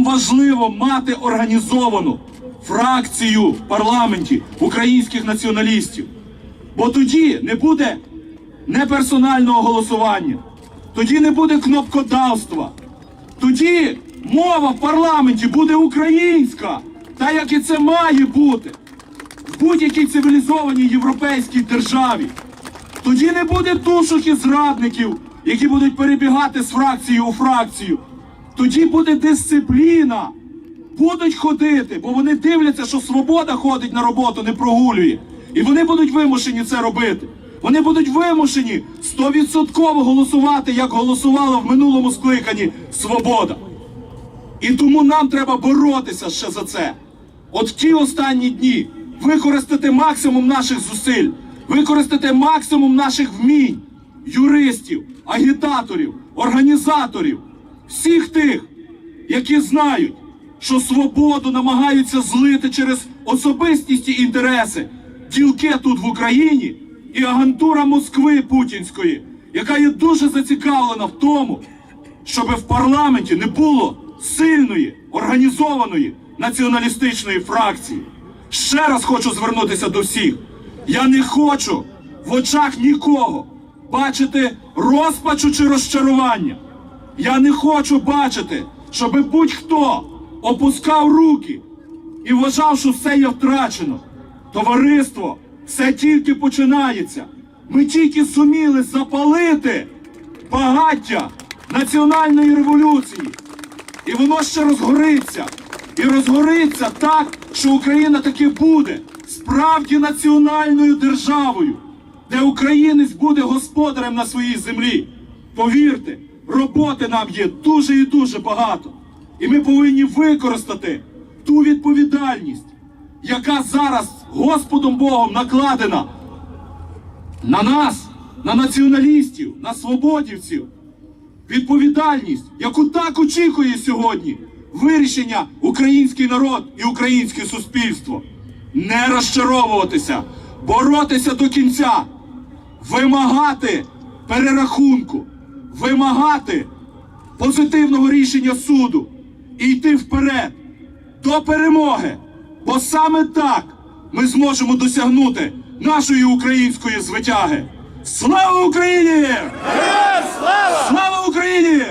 Нам важливо мати організовану фракцію в парламенті українських націоналістів. Бо тоді не буде неперсонального голосування, тоді не буде кнопкодавства, тоді мова в парламенті буде українська, та як і це має бути в будь-якій цивілізованій європейській державі. Тоді не буде тушок і зрадників, які будуть перебігати з фракції у фракцію. Тоді буде дисципліна. Будуть ходити, бо вони дивляться, що свобода ходить на роботу, не прогулює. І вони будуть вимушені це робити. Вони будуть вимушені стовідсотково голосувати, як голосувала в минулому скликанні свобода. І тому нам треба боротися ще за це. От в ті останні дні використати максимум наших зусиль, використати максимум наших вмінь, юристів, агітаторів, організаторів, всіх тих, які знають, що свободу намагаються злити через особистість і інтереси, ділки тут в Україні і агентура Москви Путінської, яка є дуже зацікавлена в тому, щоб в парламенті не було сильної організованої націоналістичної фракції. Ще раз хочу звернутися до всіх. Я не хочу в очах нікого бачити розпачу чи розчарування. Я не хочу бачити, щоб будь-хто опускав руки і вважав, що все є втрачено. Товариство, все тільки починається. Ми тільки суміли запалити багаття національної революції. І воно ще розгориться. І розгориться так, що Україна таки буде справді національною державою, де українець буде господарем на своїй землі. Повірте, роботи нам є дуже і дуже багато. І ми повинні використати ту відповідальність, яка зараз Господом Богом накладена на нас, на націоналістів, на свободівців. Відповідальність, яку так очікує сьогодні вирішення український народ і українське суспільство. Не розчаровуватися, боротися до кінця, вимагати перерахунку, вимагати позитивного рішення суду і йти вперед до перемоги. Бо саме так ми зможемо досягнути нашої української звитяги. Слава Україні! Слава! Слава Україні!